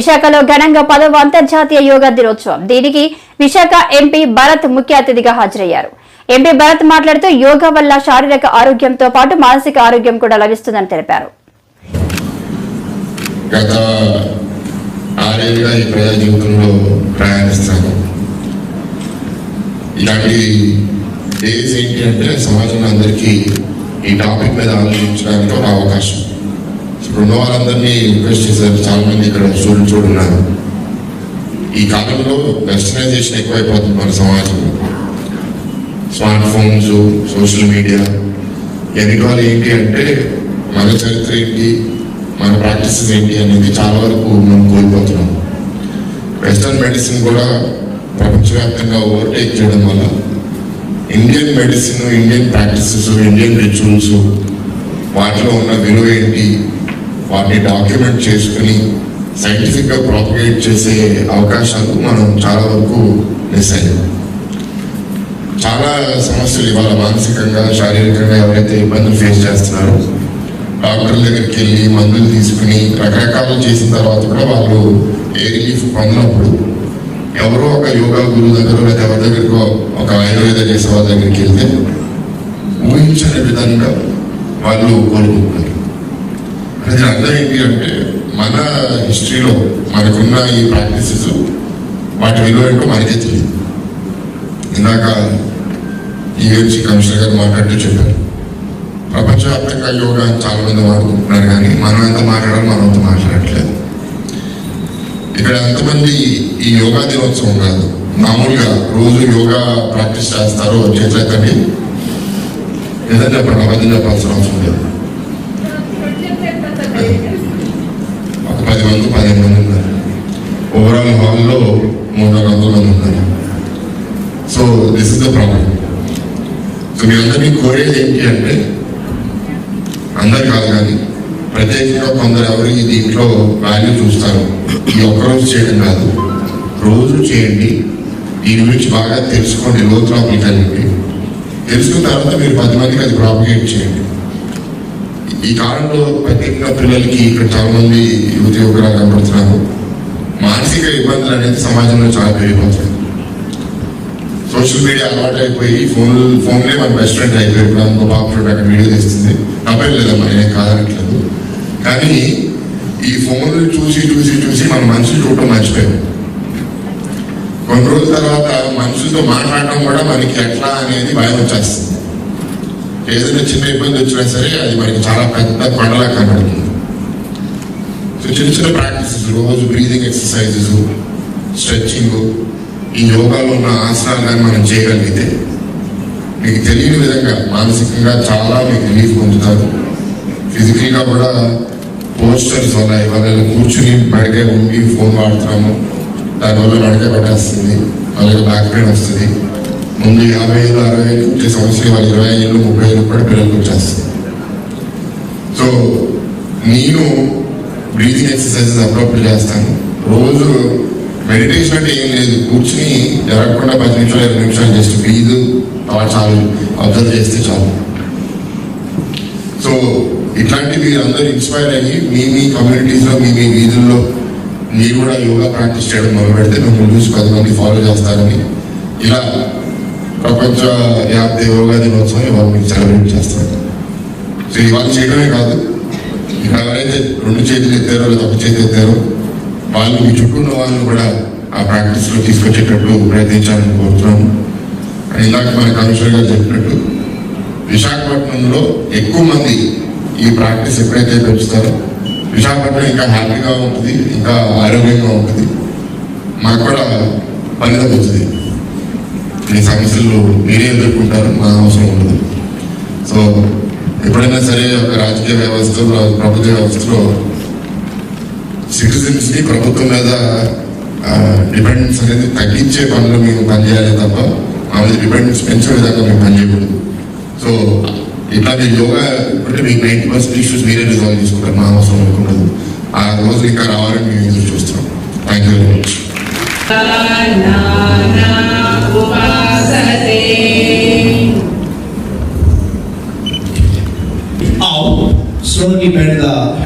విశాఖలో ఘనంగా పదవ అంతర్జాతీయ యోగా దినోత్సవం. దీనికి విశాఖ ఎంపీ భరత్ ముఖ్య అతిథిగా హాజరయ్యారు. ఎంపీ భరత్ మాట్లాడుతూ యోగా వల్ల శారీరక ఆరోగ్యంతో పాటు మానసిక ఆరోగ్యం కూడా లభిస్తుందని తెలిపారు. గత ఆరేళ్ళుగా ఈ ప్రజా జీవితంలో ప్రయాణిస్తాను. ఇలాంటి డేస్ ఏంటి అంటే సమాజంలో అందరికీ ఈ టాపిక్ మీద ఆలోచించడానికి ఒక అవకాశం. రెండు వాళ్ళందరినీ రిక్వెస్ట్ చేశారు. చాలా మంది ఇక్కడ స్టూడెంట్స్ కూడా ఉన్నారు ఈ కాలంలో వెస్టర్నైజేషన్ ఎక్కువైపోతుంది మన సమాజంలో. స్మార్ట్ ఫోన్స్ సోషల్ మీడియా ఎన్నిటి ఏంటి అంటే మన చరిత్ర ఏంటి మన ప్రాక్టీసెస్ ఏంటి అనేది చాలా వరకు మనం కోల్పోతున్నాం. వెస్టర్న్ మెడిసిన్ కూడా ప్రపంచవ్యాప్తంగా ఓవర్టేక్ చేయడం వల్ల Indian medicine Indian practices Indian rituals వాటిలో ఉన్న విలువ ఏంటి వాటిని డాక్యుమెంట్ చేసుకుని సైంటిఫిక్గా ప్రాపగేట్ చేసే అవకాశాలు మనం చాలా వరకు మిస్ అయ్యాం. చాలా సమస్యలు ఇవాళ మానసికంగా శారీరకంగా ఎవరైతే ఇబ్బందులు ఫేస్ చేస్తున్నారో డాక్టర్ల దగ్గరికి వెళ్ళి మందులు తీసుకుని రకరకాలు చేసిన తర్వాత కూడా వాళ్ళు ఏ రిలీఫ్ పొందినప్పుడు ఎవరో ఒక యోగా గురువు దగ్గర లేదా ఎవరి దగ్గరకో ఒక ఆయుర్వేద చేసే వాళ్ళ దగ్గరికి వెళ్తే ఊహించని విధంగా వాళ్ళు కోరుకుంటున్నారు అది అర్థం ఏంటి అంటే మన హిస్టరీలో మనకున్న ఈ ప్రాక్టీసెస్ వాటి విలువ ఏంటో మనకే తెలియదు. ఇందాక ఈఎంసీ కమిషనర్ గారు మాట్లాడుతూ చెప్పారు. ప్రపంచవ్యాప్తంగా యోగా చాలా మంది వాడుకుంటున్నారు కానీ మనం ఎంత మాట్లాడాలి మనం అంత మాట్లాడట్లేదు. ఇక్కడ ఎంతమంది ఈ యోగా దినోత్సవం కాదు మామూలుగా రోజు యోగా ప్రాక్టీస్ చేస్తారో చేతులెత్తండి ఏదైనా చెప్పండి అబద్ధం చెప్పాల్సిన అవసరం లేదు ఒక పది మంది పదిహేను మంది ఉన్నారు. ఓవరాల్ హాల్లో మూడు వందల మంది ఉన్నారు. So this is the problem so మీ అందరినీ కోరేది ఏంటి అంటే అందరు కాదు కానీ ప్రత్యేకంగా కొందరు ఎవరు దీంట్లో వాల్యూ చూస్తారు. ఈ ఒక్కరోజు చేయడం కాదు. రోజు చేయండి. దీని గురించి బాగా తెలుసుకోండి. లోతులోపలికి వెళ్ళండి తెలుసుకున్న తర్వాత మీరు పది మందికి అది ప్రాపగేట్ చేయండి. ఈ కాలంలో ప్రత్యేకంగా పిల్లలకి ఇక్కడ చాలా మంది యువతి యువకులు కనబడుతున్నారు మానసిక ఇబ్బందులు అనేది సమాజంలో చాలా పెరిగిపోతుంది సోషల్ మీడియా అలవాటు అయిపోయి ఫోన్ ఫోన్లే మన బెస్ట్ ఫ్రెండ్ అయిపోయి ఇప్పుడు ఇంకో పాప అక్కడ వీడియో తీస్తుంది. తప్పేం లేదమ్మా నేను కాదనట్లేదు. కానీ ఈ ఫోన్లు చూసి చూసి చూసి మన మనుషులు చూడటం మర్చిపోయాం. కొన్ని రోజుల తర్వాత మనుషులతో మాట్లాడటం కూడా మనకి ఎట్లా అనేది భయం వచ్చేస్తుంది. ఏదైనా చిన్న ఇబ్బంది వచ్చినా సరే అది మనకి చాలా పెద్ద పండలా కనబడుతుంది. సో చిన్న చిన్న ప్రాక్టీసెస్ రోజు బ్రీదింగ్ ఎక్సర్సైజెస్ స్ట్రెచ్చింగ్ ఈ యోగాలో ఉన్న ఆసనాలు కానీ మనం చేయగలిగితే మీకు తెలియని విధంగా మానసికంగా చాలా మీకు రిలీఫ్ పొందుతారు. ఫిజికల్గా కూడా పోస్టర్స్ వల్ల ఇవాళ కూర్చుని మెడకే ఉండి ఫోన్ వాడుతున్నాము. దానివల్ల మెడకే పట్టేస్తుంది. అలాగే బ్యాక్ పెయిన్ వస్తుంది. ముందు యాభై ఏళ్ళు అరవై ఏళ్ళు వచ్చే సంవత్సరాలు వాళ్ళు ఇరవై ఏళ్ళు ముప్పై ఏళ్ళు కూడా పిల్లలకు వచ్చేస్తుంది సో నేను బ్రీతింగ్ ఎక్సర్సైజెస్ అప్పుడప్పుడు చేస్తాను. రోజు మెడిటేషన్ అంటే ఏం లేదు. కూర్చుని జరగకుండా పది నిమిషాలు ఇరవై నిమిషాలు జస్ట్ బ్రీద్ చాలు. అబ్జర్వ్ చేస్తే చాలు. సో ఇట్లాంటి మీరందరూ అందరూ ఇన్స్పైర్ అయ్యి మీ మీ కమ్యూనిటీస్లో మీ మీ వీధుల్లో మీరు కూడా యోగా ప్రాక్టీస్ చేయడం మొదలు పెడితే మేము చూసి పది మంది ఫాలో చేస్తారని ఇలా ప్రపంచ వ్యాప్తి యోగా దినోత్సవం ఇవాళ మీకు సెలబ్రేట్ చేస్తారు సో ఇవాళ చేయడమే కాదు ఇక్కడ ఎవరైతే రెండు చేతులు ఎత్తారో లేదా ఒక చేతి ఎత్తారో వాళ్ళు మీ చుట్టూ ఉన్న వాళ్ళని కూడా ఆ ప్రాక్టీస్లో తీసుకొచ్చేటట్టు ప్రయత్నించాలని కోరుతున్నాను. అండ్ ఇందాక మన కమిషనర్ గారు చెప్పినట్టు విశాఖపట్నంలో ఎక్కువ మంది ఈ ప్రాక్టీస్ ఎప్పుడైతే పెంచుతారో విశాఖపట్నం ఇంకా హ్యాపీగా ఉంటుంది ఇంకా ఆరోగ్యంగా ఉంటుంది. మాకు కూడా పని తగ్గుతుంది మీ సమస్యలు మీరే ఎదుర్కొంటారు మా అవసరం ఉండదు. సో ఎప్పుడైనా సరే ఒక రాజకీయ వ్యవస్థలో ప్రభుత్వ వ్యవస్థలో సిటిజన్స్కి ప్రభుత్వం మీద డిపెండెన్స్ అనేది తగ్గించే పనులు మేము పనిచేయాలి తప్ప మామూలు డిపెండెన్స్ పెంచే విధంగా మేము పనిచేయకూడదు. సో ఇట్లా మీరు యోగా అంటే మీకు నైంటీ పర్సెంట్ ఇష్యూస్ మీరే రిజాల్వ్ చేసుకుంటారు మా అవసరం అనుకున్నది ఆ రోజు ఇంకా రావాలని మేము ఎదురు చూస్తున్నాం. Thank you very much. Amen.